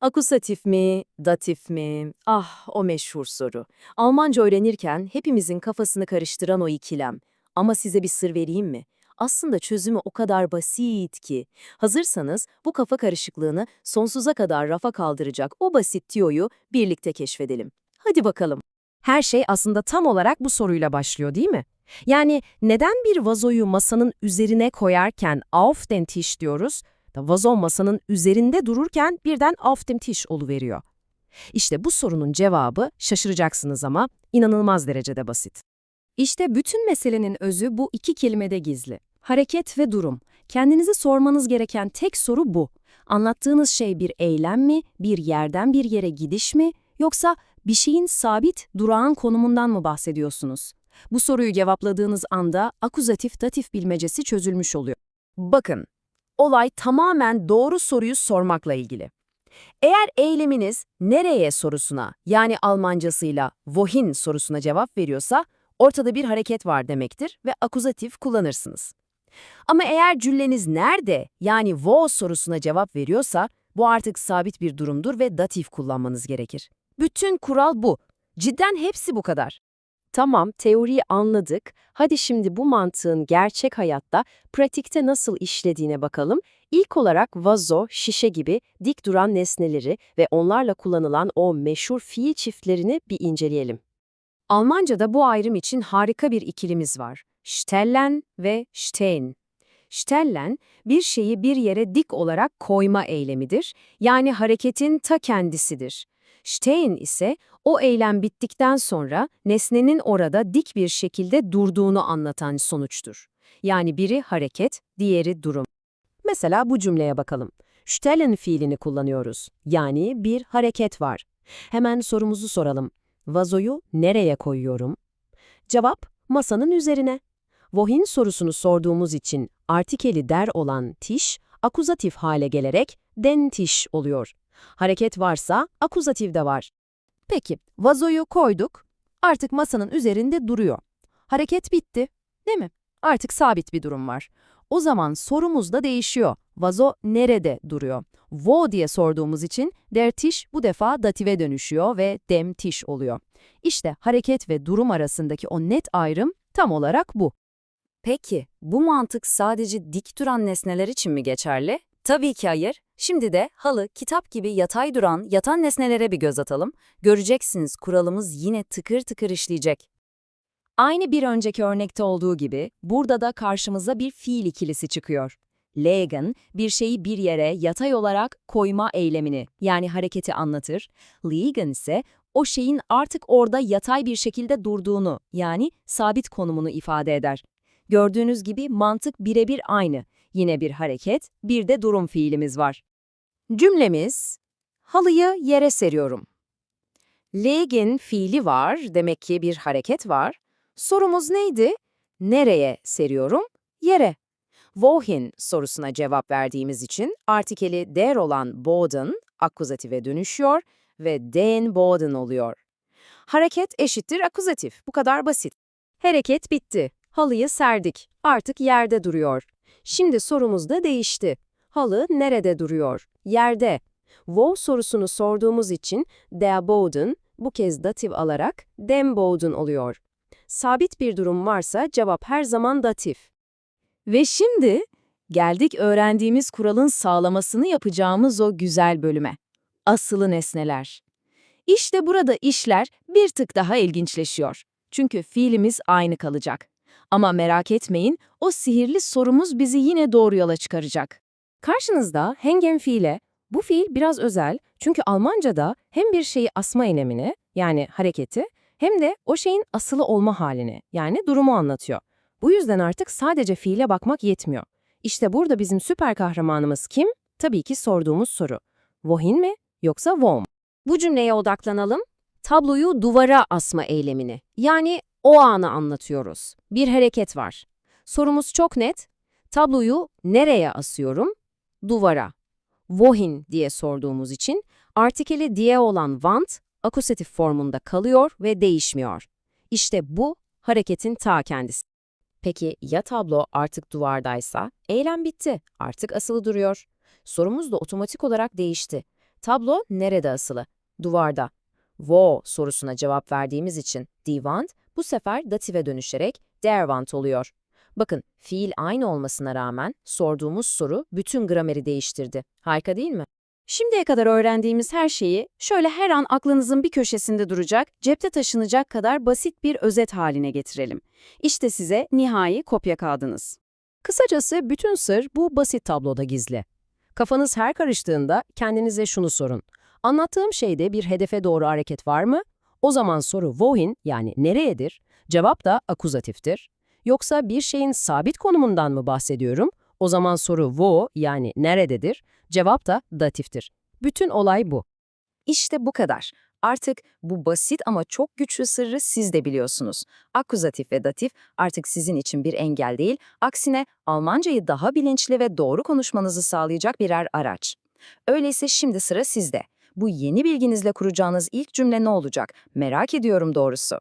Akusatif mi, datif mi? Ah, o meşhur soru. Almanca öğrenirken hepimizin kafasını karıştıran o ikilem. Ama size bir sır vereyim mi? Aslında çözümü o kadar basit ki. Hazırsanız bu kafa karışıklığını sonsuza kadar rafa kaldıracak o basit tiyoyu birlikte keşfedelim. Hadi bakalım. Her şey aslında tam olarak bu soruyla başlıyor değil mi? Yani neden bir vazoyu masanın üzerine koyarken auf den Tisch diyoruz, da vazo masanın üzerinde dururken birden Tisch oluveriyor? İşte bu sorunun cevabı şaşıracaksınız ama inanılmaz derecede basit. İşte bütün meselenin özü bu iki kelimede gizli. Hareket ve durum. Kendinize sormanız gereken tek soru bu. Anlattığınız şey bir eylem mi, bir yerden bir yere gidiş mi, yoksa bir şeyin sabit, durağan konumundan mı bahsediyorsunuz? Bu soruyu cevapladığınız anda akuzatif datif bilmecesi çözülmüş oluyor. Bakın, olay tamamen doğru soruyu sormakla ilgili. Eğer eyleminiz nereye sorusuna yani Almancasıyla wohin sorusuna cevap veriyorsa ortada bir hareket var demektir ve akuzatif kullanırsınız. Ama eğer cümleniz nerede yani wo sorusuna cevap veriyorsa bu artık sabit bir durumdur ve datif kullanmanız gerekir. Bütün kural bu. Cidden hepsi bu kadar. Tamam, teoriyi anladık. Hadi şimdi bu mantığın gerçek hayatta, pratikte nasıl işlediğine bakalım. İlk olarak vazo, şişe gibi dik duran nesneleri ve onlarla kullanılan o meşhur fiil çiftlerini bir inceleyelim. Almanca'da bu ayrım için harika bir ikilimiz var. Stellen ve stehen. Stellen, bir şeyi bir yere dik olarak koyma eylemidir, yani hareketin ta kendisidir. Stehen ise o eylem bittikten sonra nesnenin orada dik bir şekilde durduğunu anlatan sonuçtur. Yani biri hareket, diğeri durum. Mesela bu cümleye bakalım. Stellen fiilini kullanıyoruz. Yani bir hareket var. Hemen sorumuzu soralım. Vazoyu nereye koyuyorum? Cevap, masanın üzerine. Wohin sorusunu sorduğumuz için artikeli der olan tiş, akuzatif hale gelerek den tiş oluyor. Hareket varsa akuzatif de var. Peki, vazoyu koyduk. Artık masanın üzerinde duruyor. Hareket bitti, değil mi? Artık sabit bir durum var. O zaman sorumuz da değişiyor. Vazo nerede duruyor? Wo diye sorduğumuz için der Tisch bu defa dative dönüşüyor ve dem Tisch oluyor. İşte hareket ve durum arasındaki o net ayrım tam olarak bu. Peki, bu mantık sadece dik duran nesneler için mi geçerli? Tabii ki hayır. Şimdi de halı, kitap gibi yatay duran, yatan nesnelere bir göz atalım. Göreceksiniz kuralımız yine tıkır tıkır işleyecek. Aynı bir önceki örnekte olduğu gibi burada da karşımıza bir fiil ikilisi çıkıyor. Legen, bir şeyi bir yere yatay olarak koyma eylemini yani hareketi anlatır. Liegen ise o şeyin artık orada yatay bir şekilde durduğunu yani sabit konumunu ifade eder. Gördüğünüz gibi mantık birebir aynı. Yine bir hareket, bir de durum fiilimiz var. Cümlemiz, halıyı yere seriyorum. Legen fiili var, demek ki bir hareket var. Sorumuz neydi? Nereye seriyorum? Yere. Wohin sorusuna cevap verdiğimiz için artikeli der olan Boden akuzative dönüşüyor ve den Boden oluyor. Hareket eşittir akuzatif. Bu kadar basit. Hareket bitti. Halıyı serdik. Artık yerde duruyor. Şimdi sorumuz da değişti. Halı nerede duruyor? Yerde. Wo sorusunu sorduğumuz için der Boden bu kez datif alarak dem Boden oluyor. Sabit bir durum varsa cevap her zaman datif. Ve şimdi geldik öğrendiğimiz kuralın sağlamasını yapacağımız o güzel bölüme. Asılı nesneler. İşte burada işler bir tık daha ilginçleşiyor. Çünkü fiilimiz aynı kalacak. Ama merak etmeyin, o sihirli sorumuz bizi yine doğru yola çıkaracak. Karşınızda hengen fiile, bu fiil biraz özel çünkü Almanca'da hem bir şeyi asma eylemini, yani hareketi, hem de o şeyin asılı olma halini, yani durumu anlatıyor. Bu yüzden artık sadece fiile bakmak yetmiyor. İşte burada bizim süper kahramanımız kim? Tabii ki sorduğumuz soru. Wohin mi yoksa wo mu? Bu cümleye odaklanalım. Tabloyu duvara asma eylemini, yani o anı anlatıyoruz. Bir hareket var. Sorumuz çok net. Tabloyu nereye asıyorum? Duvara. Wohin diye sorduğumuz için artikeli diye olan want akusatif formunda kalıyor ve değişmiyor. İşte bu hareketin ta kendisi. Peki ya tablo artık duvardaysa? Eylem bitti. Artık asılı duruyor. Sorumuz da otomatik olarak değişti. Tablo nerede asılı? Duvarda. Wo sorusuna cevap verdiğimiz için die Wand bu sefer dative dönüşerek der Wand oluyor. Bakın, fiil aynı olmasına rağmen sorduğumuz soru bütün grameri değiştirdi. Harika değil mi? Şimdiye kadar öğrendiğimiz her şeyi şöyle her an aklınızın bir köşesinde duracak, cepte taşınacak kadar basit bir özet haline getirelim. İşte size nihai kopya kağıdınız. Kısacası bütün sır bu basit tabloda gizli. Kafanız her karıştığında kendinize şunu sorun. Anlattığım şeyde bir hedefe doğru hareket var mı? O zaman soru wohin yani nereyedir? Cevap da akuzatiftir. Yoksa bir şeyin sabit konumundan mı bahsediyorum? O zaman soru wo yani nerededir? Cevap da datiftir. Bütün olay bu. İşte bu kadar. Artık bu basit ama çok güçlü sırrı siz de biliyorsunuz. Akuzatif ve datif artık sizin için bir engel değil, aksine Almancayı daha bilinçli ve doğru konuşmanızı sağlayacak birer araç. Öyleyse şimdi sıra sizde. Bu yeni bilginizle kuracağınız ilk cümle ne olacak? Merak ediyorum doğrusu.